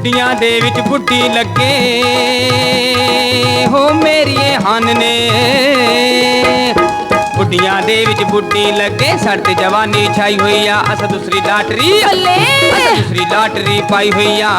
ਬੁੱਢੀਆਂ ਦੇ ਵਿੱਚ ਬੁੱਢੀ ਲੱਗੇ। ਹੋ ਮੇਰੀਏ ਹਨ ਨੇ ਬੁੱਢੀਆਂ ਦੇ ਵਿੱਚ ਬੁੱਢੀ ਲੱਗੇ। ਸੜ ਤੇ ਜਵਾਨੀ ਛਾਈ ਹੋਈ ਆ। ਅਸਾਂ ਦੂਸਰੀ ਲਾਟਰੀ ਅਸਾਂ ਦੂਸਰੀ ਲਾਟਰੀ ਪਾਈ ਹੋਈ ਆ।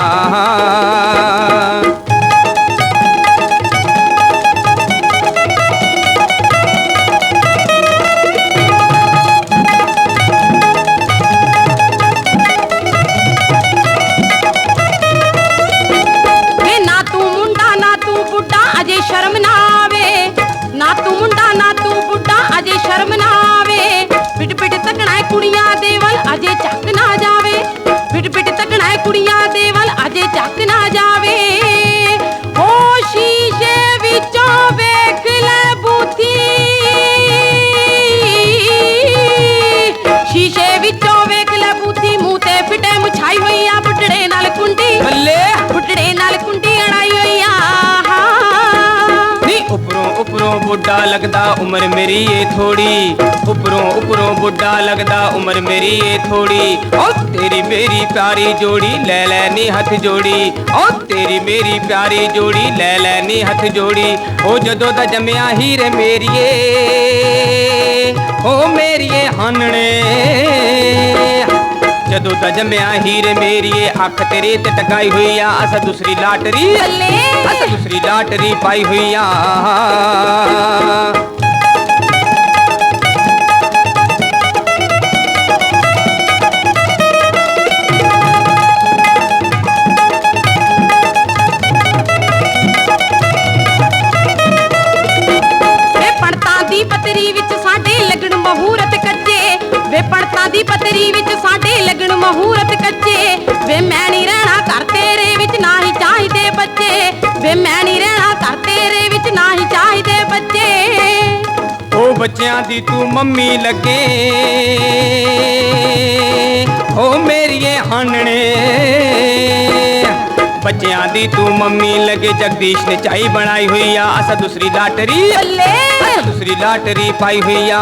ਉਪਰੋਂ ਬੁੱਢਾ ਲੱਗਦਾ ਉਮਰ ਮੇਰੀ ਏ ਥੋੜੀ ਉਪਰੋਂ ਉਪਰੋਂ ਬੁੱਢਾ ਲੱਗਦਾ ਉਮਰ ਮੇਰੀ ਏ ਥੋੜੀ ਓ ਤੇਰੀ ਮੇਰੀ ਪਿਆਰੀ ਜੋੜੀ ਲੈ ਲੈ ਨੀ ਹੱਥ ਜੋੜੀ। ਓ ਤੇਰੀ ਮੇਰੀ ਪਿਆਰੀ ਜੋੜੀ ਲੈ ਲੈ ਨੀ ਹੱਥ ਜੋੜੀ। ਓ ਜਦੋਂ ਦਾ ਜੰਮਿਆ ਹੀਰੇ ਮੇਰੀਏ ਓ ਮੇਰੀਏ ਹਾਨਣੇ। ਜਦੋਂ ਦਾ ਜੰਮਿਆ ਹੀਰੇ ਮੇਰੀਏ ਅੱਖ ਤੇਰੇ ਤੇ ਟਕਾਈ ਹੋਈ ਆ। ਅਸਾਂ ਦੂਸਰੀ ਲਾਟਰੀ ਅਸਾਂ ਦੂਸਰੀ ਲਾਟਰੀ ਪਾਈ ਹੋਈ ਆ। ਪਤਰੀ ਵਿੱਚ ਸਾਡੇ ਲੱਗਣ ਮਹੂਰਤ ਕੱਚੇ। ਵੇ ਪਣਤਾਂ ਦੀ ਪਤਰੀ ਵਿੱਚ ਸਾਡੇ ਲੱਗਣ ਮਹੂਰਤ ਕੱਚੇ। ਵੇ ਮੈਂ ਨਹੀਂ ਰਹਿਣਾ ਘਰ ਤੇਰੇ ਵਿੱਚ, ਨਾ ਹੀ ਚਾਹੀਦੇ ਬੱਚੇ। ਵੇ ਮੈਂ ਨਹੀਂ ਰਹਿਣਾ ਘਰ ਤੇਰੇ ਵਿੱਚ, ਨਾ ਹੀ ਚਾਹੀਦੇ ਬੱਚੇ। ਉਹ ਬੱਚਿਆਂ ਦੀ ਤੂੰ ਮੰਮੀ ਲੱਗੇ। ਉਹ ਮੇਰੀਏ ਹਾਨਣੇ ਬੱਚਿਆਂ ਦੀ ਤੂੰ ਮੰਮੀ ਲੱਗੇ ਜਗਦੀਸ਼ ਨੇ ਚਾਈ ਬਣਾਈ ਹੋਈ ਆ। ਅਸਾਂ ਦੂਸਰੀ ਲਾਟਰੀ ਅਸਾਂ ਦੂਸਰੀ ਲਾਟਰੀ ਪਾਈ ਹੋਈ ਆ।